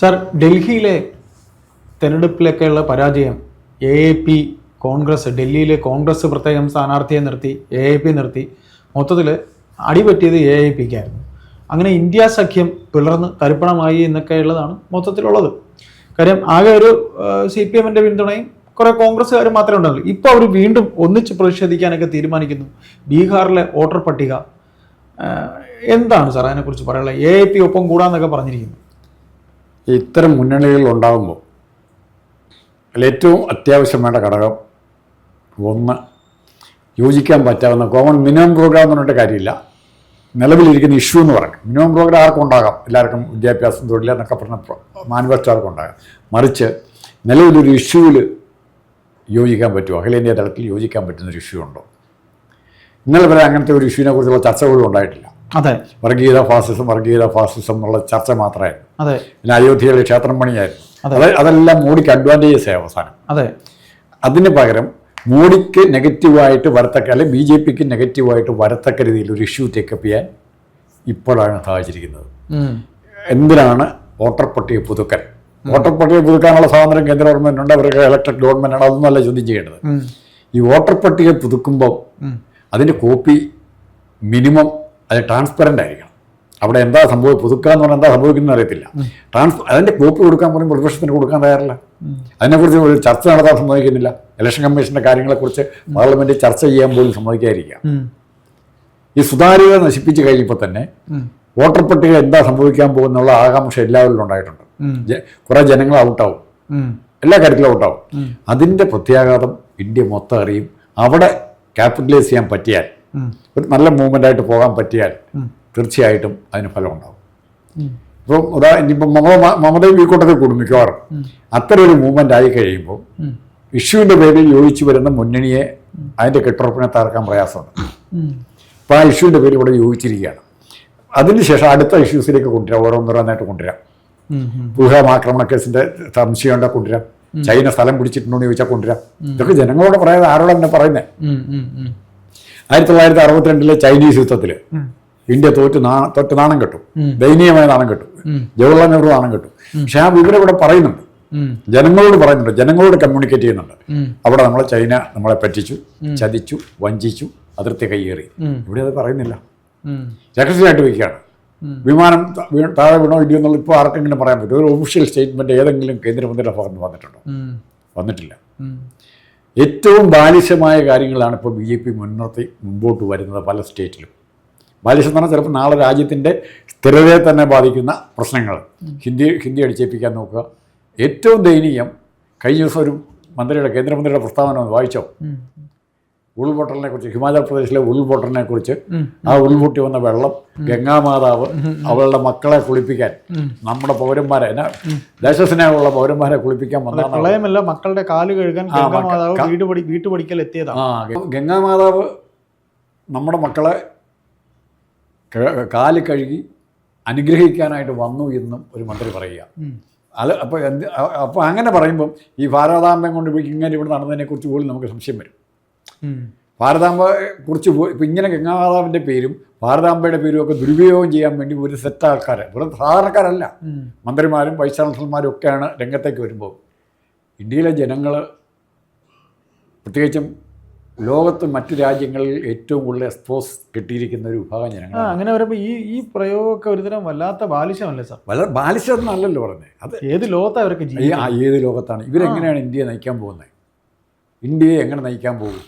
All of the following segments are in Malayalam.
സാർ ഡൽഹിയിലെ തെരഞ്ഞെടുപ്പിലൊക്കെയുള്ള പരാജയം എ എ പി കോൺഗ്രസ് ഡൽഹിയിലെ കോൺഗ്രസ് പ്രത്യേകം സ്ഥാനാർത്ഥിയെ നിർത്തി എ എ പി നിർത്തി മൊത്തത്തിൽ അടിപറ്റിയത് എ എ പിക്കായിരുന്നു അങ്ങനെ ഇന്ത്യ സഖ്യം പിളർന്ന് തരിപ്പണമായി എന്നൊക്കെ ഉള്ളതാണ് മൊത്തത്തിലുള്ളത്. കാര്യം ആകെ ഒരു സി പി എമ്മിന്റെ പിന്തുണയും കുറേ കോൺഗ്രസ്സുകാർ മാത്രമേ ഉണ്ടാവുള്ളൂ. ഇപ്പോൾ അവർ വീണ്ടും ഒന്നിച്ച് പ്രതിഷേധിക്കാനൊക്കെ തീരുമാനിക്കുന്നു. ബീഹാറിലെ വോട്ടർ പട്ടിക. എന്താണ് സാർ അതിനെക്കുറിച്ച് പറയാനുള്ളത്? എ എ പി ഒപ്പം കൂടാന്നൊക്കെ പറഞ്ഞിരിക്കുന്നു. ഇത്തരം മുന്നണികൾ ഉണ്ടാകുമ്പോൾ ഏറ്റവും അത്യാവശ്യം വേണ്ട ഘടകം ഒന്ന് യോജിക്കാൻ പറ്റാവുന്ന കോമൺ മിനിമം പ്രോഗ്രാം എന്ന് പറഞ്ഞിട്ട് കാര്യമില്ല. നിലവിലിരിക്കുന്ന ഇഷ്യൂ എന്ന് പറയും. മിനിമം പ്രോഗ്രാം ആർക്കും ഉണ്ടാകാം. എല്ലാവർക്കും വിദ്യാഭ്യാസം തൊഴിൽ എന്നൊക്കെ പറഞ്ഞ മാനിഫെസ്റ്റോ ആർക്കും ഉണ്ടാകാം. മറിച്ച് നിലവിലൊരു ഇഷ്യൂവിൽ യോജിക്കാൻ പറ്റുമോ? അഖിലേന്ത്യാ തലത്തിൽ യോജിക്കാൻ പറ്റുന്ന ഒരു ഇഷ്യൂ ഉണ്ടോ? ഇന്നലെ വരെ അങ്ങനത്തെ ഒരു ഇഷ്യൂവിനെ കുറിച്ചുള്ള ചർച്ചകളും ഉണ്ടായിട്ടില്ല. അതെ. വർഗീയത ഫാസിസം വർഗീയത ഫാസിസം എന്നുള്ള ചർച്ച മാത്രമായിരുന്നു. അതെ. പിന്നെ അയോധ്യയിലെ ക്ഷേത്രം പണിയായിരുന്നു. അതെ. അത് അതെല്ലാം മോഡിക്ക് അഡ്വാന്റേജസ് ആയി അവസാനം. അതെ. അതിന് പകരം മോഡിക്ക് നെഗറ്റീവായിട്ട് വരത്തക്ക അല്ലെങ്കിൽ ബി ജെ പിക്ക് നെഗറ്റീവായിട്ട് വരത്തക്ക രീതിയിൽ ഒരു ഇഷ്യൂ ടേക്കപ്പ് ചെയ്യാൻ ഇപ്പോഴാണ് സാധിച്ചിരിക്കുന്നത്. എന്തിനാണ് വോട്ടർ പട്ടിക പുതുക്കൽ? വോട്ടർ പട്ടിക പുതുക്കാനുള്ള സ്വാതന്ത്ര്യം കേന്ദ്ര ഗവൺമെന്റ് ഉണ്ട് അവർക്ക് ഇലക്ട്രിക് ഗവൺമെന്റ് ആണ് അതൊന്നുമല്ല ചോദ്യം ചെയ്യേണ്ടത് ഈ വോട്ടർ പട്ടിക പുതുക്കുമ്പോൾ അതിന്റെ കോപ്പി മിനിമം അത് ട്രാൻസ്പെറന്റ് ആയിരിക്കണം അവിടെ എന്താ സംഭവം പുതുക്കുക എന്ന് പറഞ്ഞാൽ എന്താ സംഭവിക്കുന്നത് അറിയത്തില്ല. ട്രാൻസ് അതിന്റെ കോപ്പി കൊടുക്കാൻ പറയുമ്പോൾ പ്രതിപക്ഷത്തിന് കൊടുക്കാൻ തയ്യാറില്ല. അതിനെക്കുറിച്ച് ഒരു ചർച്ച നടത്താൻ സമ്മതിക്കുന്നില്ല. ഇലക്ഷൻ കമ്മീഷന്റെ കാര്യങ്ങളെക്കുറിച്ച് പാർലമെന്റ് ചർച്ച ചെയ്യാൻ പോലും സമ്മതിക്കാതിരിക്കുക. ഈ സുതാര്യത നശിപ്പിച്ച് കഴിഞ്ഞപ്പോൾ തന്നെ. വോട്ടർ പട്ടിക എന്താ സംഭവിക്കാൻ പോകുന്നുള്ള ആകാംക്ഷ എല്ലാവരിലും ഉണ്ടായിട്ടുണ്ട്. കുറേ ജനങ്ങൾ ഔട്ടാവും. എല്ലാ കാര്യത്തിലും ഔട്ടാവും. അതിന്റെ പ്രത്യാഘാതം ഇന്ത്യ മൊത്തം അറിയും. അവിടെ ക്യാപിറ്റലൈസ് ചെയ്യാൻ പറ്റിയാൽ ഒരു നല്ല മൂവ്മെന്റ് ആയിട്ട് പോകാൻ പറ്റിയാൽ. തീർച്ചയായിട്ടും അതിന് ഫലം ഉണ്ടാകും ഉം. ഇപ്പം ഉദാ ഇനിയിപ്പം മമത മമതയും ഈ കൂട്ടത്തിൽ കൂടും മിക്കവാറും അത്തരം ഒരു മൂവ്മെന്റ് ആയി കഴിയുമ്പോൾ വിഷുവിന്റെ ഇഷ്യൂവിന്റെ പേരിൽ യോജിച്ചു വരുന്ന മുന്നണിയെ അതിന്റെ കെട്ടുറപ്പിനെ തകർക്കാൻ പ്രയാസമാണ്. അപ്പോൾ ആ ഇഷ്യൂവിന്റെ പേരിൽ ഇവിടെ യോജിച്ചിരിക്കുകയാണ് അതിനുശേഷം അടുത്ത ഇഷ്യൂസിലേക്ക് കൊണ്ടുവരാം ഓരോന്നോരോന്നായിട്ട് കൊണ്ടുവരാം. ഉം. ആക്രമണ കേസിന്റെ സംശയം ഉണ്ടെങ്കിൽ കൊണ്ടുവരാം ചൈന സ്ഥലം പിടിച്ചിട്ടുണ്ടോ എന്ന് ചോദിച്ചാൽ കൊണ്ടുവരാം ഇതൊക്കെ ജനങ്ങളോട് പറയാതെ ആരോടാണ് പറയുന്നത്. ആയിരത്തി തൊള്ളായിരത്തി അറുപത്തിരണ്ടിലെ ചൈനീസ് യുദ്ധത്തിൽ. ഇന്ത്യ തോറ്റ് നാ തോറ്റ് നാണം കെട്ടും. ദയനീയമായ നാണം കെട്ടും. ജവഹർലാൽ നെഹ്റു നാണം കെട്ടും. പക്ഷെ ആ വിവരം ഇവിടെ പറയുന്നുണ്ട്. ജനങ്ങളോട് പറയുന്നുണ്ട്. ജനങ്ങളോട് കമ്മ്യൂണിക്കേറ്റ് ചെയ്യുന്നുണ്ട്. അവിടെ നമ്മളെ ചൈന നമ്മളെ പറ്റിച്ചു ചതിച്ചു വഞ്ചിച്ചു അതിർത്തി കയ്യേറി. ഇവിടെ അത് പറയുന്നില്ല. രഹസ്യമായിട്ട് വയ്ക്കുകയാണ്. വിമാനം താഴെ വീണോ ഇല്ലയോ എന്നുള്ള ഇപ്പോൾ ആർക്കെങ്കിലും പറയാൻ പറ്റും. ഒരു ഒഫീഷ്യൽ സ്റ്റേറ്റ്മെന്റ് ഏതെങ്കിലും കേന്ദ്രമന്ത്രിയുടെ ഭാഗത്ത് വന്നിട്ടുണ്ടോ? വന്നിട്ടില്ല. ഏറ്റവും ബാലിശമായ കാര്യങ്ങളാണ് ഇപ്പോൾ ബി ജെ പി മുൻനിർത്തി മുമ്പോട്ട് വരുന്നത് പല സ്റ്റേറ്റിലും. ബാലിശം ചിലപ്പോൾ നാളെ രാജ്യത്തിന്റെ സ്ഥിരതയെ തന്നെ ബാധിക്കുന്ന പ്രശ്നങ്ങൾ. ഹിന്ദി ഹിന്ദി അടിച്ചേപ്പിക്കാൻ നോക്കുക. ഏറ്റവും ദയനീയം കഴിഞ്ഞ ദിവസം ഒരു മന്ത്രിയുടെ കേന്ദ്രമന്ത്രിയുടെ പ്രസ്താവന ഒന്ന് വായിച്ചോ? ഉൾപൊട്ടലിനെ കുറിച്ച് ഹിമാചൽ പ്രദേശിലെ ഉരുൾപൊട്ടലിനെ കുറിച്ച്. ആ ഉരുൾപൊട്ടി വന്ന വെള്ളം ഗംഗാമാതാവ് അവളുടെ മക്കളെ കുളിപ്പിക്കാൻ നമ്മുടെ പൗരന്മാരെ എന്നാ ദേശസ്നേഹമുള്ള പൗരന്മാരെ കുളിപ്പിക്കാൻ പ്രളയമല്ല മക്കളുടെ കാൽ കഴുകാൻ ഗംഗാമാതാവ് വീട് പടി വീട്ടുപടിക്കൽ എത്തിയതാണ്. ആ ഗംഗാമാതാവ് നമ്മുടെ മക്കളെ കാൽ കഴുകി അനുഗ്രഹിക്കാനായിട്ട് വന്നു എന്നും ഒരു മന്ത്രി പറയുക. അല്ല അത് അപ്പോൾ എന്ത് അപ്പോൾ അങ്ങനെ പറയുമ്പം ഈ ഭാരതാംബം കൊണ്ട് പോയി ഇങ്ങനെ ഇവിടെ നടന്നതിനെക്കുറിച്ച് പോലും നമുക്ക് സംശയം വരും. ഭാരതാംബ കുറിച്ച് ഇപ്പം ഇങ്ങനെ ഗംഗാമാതാവിന്റെ പേരും ഭാരതാംബയുടെ പേരും ഒക്കെ ദുരുപയോഗം ചെയ്യാൻ വേണ്ടി ഒരു സെറ്റ് ആൾക്കാർ ഇവിടെ സാധാരണക്കാരല്ല. മന്ത്രിമാരും വൈസ് ചാൻസലർമാരും ഒക്കെയാണ് രംഗത്തേക്ക് വരുമ്പോൾ. ഇന്ത്യയിലെ ജനങ്ങൾ പ്രത്യേകിച്ചും ലോകത്ത് മറ്റു രാജ്യങ്ങളിൽ ഏറ്റവും കൂടുതൽ എക്സ്പോസ് കിട്ടിയിരിക്കുന്ന ഒരു വിഭാഗം ജനങ്ങൾ അങ്ങനെ വരുമ്പോൾ ഈ ഈ പ്രയോഗമൊക്കെ ഒരുതരം വല്ലാത്ത ബാലിശമല്ലേ സാർ? വല്ല ബാലിശം എന്നല്ലല്ലോ പറഞ്ഞത് അത് ഏത് ലോകത്താണ് അവർക്ക് ആ ഏത് ലോകത്താണ്? ഇവരെങ്ങനെയാണ് ഇന്ത്യയെ നയിക്കാൻ പോകുന്നത് ഇന്ത്യയെ എങ്ങനെ നയിക്കാൻ പോകും?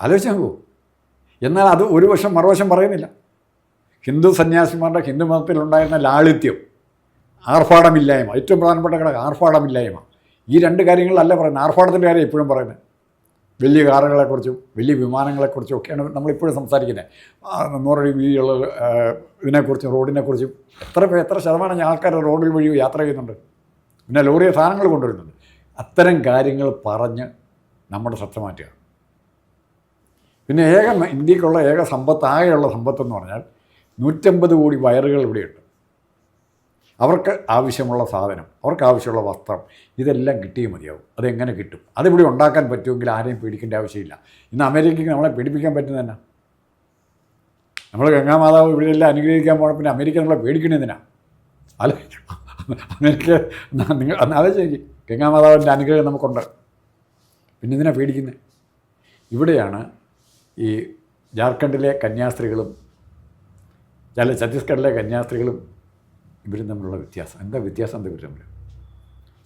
ആലോചിച്ചാൽ പോകും എന്നാൽ അത് ഒരു വശം മറുവശം പറയുന്നില്ല. ഹിന്ദു സന്യാസിമാരുടെ ഹിന്ദു മതത്തിലുണ്ടായിരുന്ന ലാളിത്യം ആർഭാടമില്ലായ്മ ഏറ്റവും പ്രധാനപ്പെട്ട ഘടകം ആർഭാടമില്ലായ്മ. ഈ രണ്ട് കാര്യങ്ങളിലല്ല പറയുന്നത്. ആർഭാടത്തിന്റെ കാര്യം എപ്പോഴും പറയുന്നത്. വലിയ കാറുകളെക്കുറിച്ചും വലിയ വിമാനങ്ങളെക്കുറിച്ചും ഒക്കെയാണ് നമ്മളിപ്പോഴും സംസാരിക്കുന്നത്. നൂറടി വീതിയുള്ള ഇതിനെക്കുറിച്ചും റോഡിനെക്കുറിച്ചും എത്ര എത്ര ശതമാനം ആൾക്കാർ റോഡിൽ വഴി യാത്ര ചെയ്യുന്നുണ്ട്. പിന്നെ ലോറിയ സാധനങ്ങൾ കൊണ്ടുവരുന്നുണ്ട്. അത്തരം കാര്യങ്ങൾ പറഞ്ഞ് നമ്മുടെ ശ്രദ്ധ മാറ്റുക. പിന്നെ ഏക ഇന്ത്യക്കുള്ള ഏക സമ്പത്ത് ആകെയുള്ള സമ്പത്തെന്ന് പറഞ്ഞാൽ നൂറ്റമ്പത് കോടി വയറുകൾ ഇവിടെയുണ്ട്. അവർക്ക് ആവശ്യമുള്ള സാധനം അവർക്ക് ആവശ്യമുള്ള വസ്ത്രം ഇതെല്ലാം കിട്ടിയേ മതിയാവും. അതെങ്ങനെ കിട്ടും? അതിവിടെ ഉണ്ടാക്കാൻ പറ്റുമെങ്കിൽ ആരെയും പേടിക്കേണ്ട ആവശ്യമില്ല. ഇന്ന് അമേരിക്കയ്ക്ക് നമ്മളെ പേടിപ്പിക്കാൻ പറ്റുന്നതന്നെ നമ്മൾ ഗംഗാമാതാവ് ഇവിടെ എല്ലാം അനുഗ്രഹിക്കാൻ പോകണം പിന്നെ അമേരിക്ക നമ്മളെ പേടിക്കണതിനാ അല്ല അമേരിക്ക നിങ്ങൾ നിങ്ങൾ ശരി. ഗംഗാമാതാവിന്റെ അനുഗ്രഹം നമുക്കുണ്ട്. പിന്നെ ഇതിനാ പേടിക്കുന്നത് ഇവിടെയാണ് ഈ ജാർഖണ്ഡിലെ കന്യാസ്ത്രീകളും അല്ല ഛത്തീസ്ഗഡിലെ കന്യാസ്ത്രീകളും ഇവരും തമ്മിലുള്ള വ്യത്യാസം. എന്താ വ്യത്യാസം? എന്താ ഇവർ തമ്മിൽ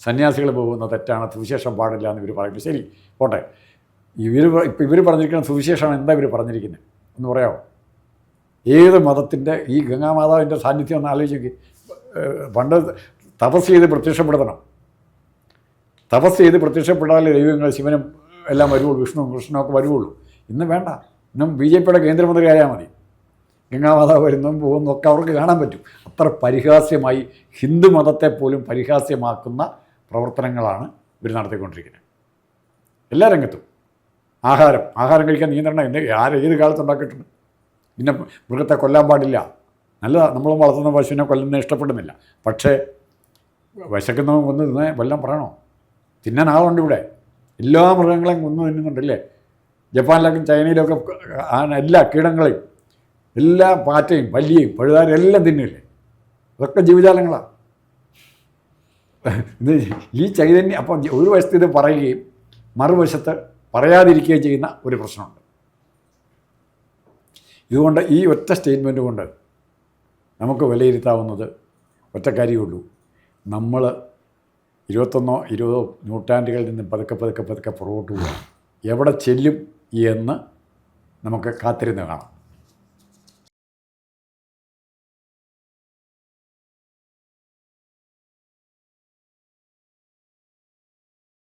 സന്യാസികൾ പോകുന്ന തെറ്റാണ്? സുവിശേഷം പാടില്ല എന്ന് ഇവർ പറയുന്നു. ശരി പോട്ടെ. ഇവർ ഇപ്പം ഇവർ പറഞ്ഞിരിക്കുന്ന സുവിശേഷമാണ് എന്താ ഇവർ പറഞ്ഞിരിക്കുന്നത് എന്ന് പറയാമോ ഏത് മതത്തിന്റെ ഈ ഗംഗാമാതാവിന്റെ സാന്നിധ്യം ഒന്ന് ആലോചിച്ച് പണ്ട് തപസ് ചെയ്ത് പ്രത്യക്ഷപ്പെടുത്തണം. തപസ് ചെയ്ത് പ്രത്യക്ഷപ്പെടാതെ ദൈവങ്ങൾ ശിവനും എല്ലാം വരുവുള്ളൂ വിഷ്ണുവും കൃഷ്ണനും ഒക്കെ വരുവുള്ളൂ. ഇന്ന് വേണ്ട. ഇന്നും ബി ജെ പിയുടെ കേന്ദ്രമന്ത്രി ആയാൽ മതി. ഗംഗാമാതാവ് വരുന്നതും പോകുന്നതും ഒക്കെ അവർക്ക് കാണാൻ പറ്റും. അത്ര പരിഹാസ്യമായി ഹിന്ദു മതത്തെ പോലും പരിഹാസ്യമാക്കുന്ന പ്രവർത്തനങ്ങളാണ് ഇവർ നടത്തിക്കൊണ്ടിരിക്കുന്നത്. എല്ലാ രംഗത്തും. ആഹാരം ആഹാരം കഴിക്കാൻ നിയന്ത്രണം എന്ത് ആര് ഏത് കാലത്ത് ഉണ്ടാക്കിയിട്ടുണ്ട്. പിന്നെ മൃഗത്തെ കൊല്ലാൻ പാടില്ല. നല്ല നമ്മൾ വളർത്തുന്ന പശുവിനെ കൊല്ലുന്നത് ഇഷ്ടപ്പെടുന്നില്ല. പക്ഷേ വിശക്കുന്നവൻ കൊന്നു തിന്നെ വല്ലതും പറയണോ? തിന്നാൻ ആളുണ്ട് ഇവിടെ. എല്ലാ മൃഗങ്ങളെയും കൊന്നു തിന്നുന്നുണ്ടല്ലേ ജപ്പാനിലൊക്കെ ചൈനയിലൊക്കെ എല്ലാ കീടങ്ങളെയും എല്ലാ പാറ്റയും പല്ലിയും പഴുതാരും എല്ലാം തിന്നില്ലേ? അതൊക്കെ ജീവജാലങ്ങളാണ് ഈ ചൈതന്യം അപ്പം ഒരു വശത്ത് ഇത് പറയുകയും മറുവശത്ത് പറയാതിരിക്കുകയും ചെയ്യുന്ന ഒരു പ്രശ്നമുണ്ട്. ഇതുകൊണ്ട് ഈ ഒറ്റ സ്റ്റേറ്റ്മെന്റ് കൊണ്ട് നമുക്ക് വിലയിരുത്താവുന്നത് ഒറ്റ കാര്യമുള്ളൂ നമ്മൾ ഇരുപത്തൊന്നോ ഇരുപതോ നൂറ്റാണ്ടുകളിൽ നിന്ന് പതുക്കെ പതുക്കെ പതുക്കെ പുറകോട്ട് പോകാം എവിടെ ചെല്ലും എന്ന് നമുക്ക് കാത്തിരുന്ന് കാണാം.